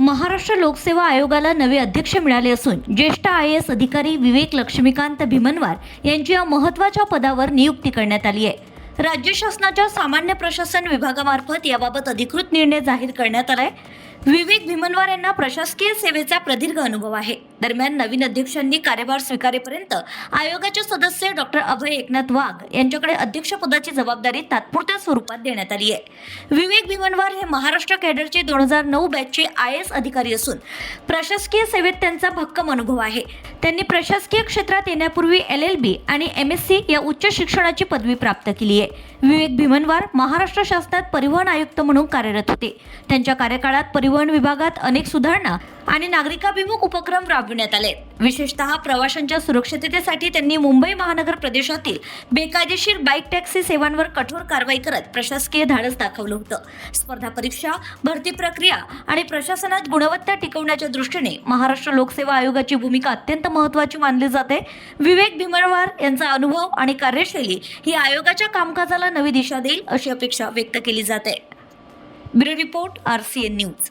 महाराष्ट्र लोकसेवा आयोगाला नवे अध्यक्ष मिळाले असून ज्येष्ठ आय एस अधिकारी विवेक लक्ष्मीकांत भीमनवार यांची या महत्त्वाच्या पदावर नियुक्ती करण्यात आली आहे. राज्य शासनाच्या सामान्य प्रशासन विभागामार्फत याबाबत अधिकृत निर्णय जाहीर करण्यात आला आहे विवेक भीमनवार यांना प्रशासकीय सेवेचा प्रदीर्घ अनुभव आहे. दरम्यान नवीन अध्यक्षांनी कार्यभार स्वीकारेपर्यंत आयोगाचे सदस्य डॉक्टर अभय एकनाथ वाघ यांच्याकडे अध्यक्षपदाची जबाबदारी तात्पुरत्या स्वरूपात देण्यात आली आहे. विवेक भीमनवार हे महाराष्ट्र कॅडरचे दोन हजार नऊ बॅचचे आय एस अधिकारी असून प्रशासकीय सेवेत त्यांचा भक्कम अनुभव आहे. त्यांनी प्रशासकीय क्षेत्रात येण्यापूर्वी एल एल बी आणि एम एस सी या उच्च शिक्षणाची पदवी प्राप्त केली आहे. विवेक भीमनवार महाराष्ट्र शासनात परिवहन आयुक्त म्हणून कार्यरत होते. त्यांच्या कार्यकाळात परिवहन विभागात अनेक सुधारणा आणि नागरिकाभिमुख उपक्रम राबविण्यात आले. विशेषतः प्रवाशांच्या सुरक्षिततेसाठी त्यांनी मुंबई महानगर प्रदेशातील बेकायदेशीर बाईक टॅक्सी सेवांवर कठोर कारवाई करत प्रशासकीय धाडस दाखवलं होतं. स्पर्धा परीक्षा भरती प्रक्रिया आणि प्रशासनात गुणवत्ता टिकवण्याच्या दृष्टीने महाराष्ट्र लोकसेवा आयोगाची भूमिका अत्यंत महत्त्वाची मानली जाते. विवेक भीमळवार यांचा अनुभव आणि कार्यशैली ही आयोगाच्या कामकाजाला नवी दिशा देईल अशी अपेक्षा व्यक्त केली जाते. Bureau report R C N news.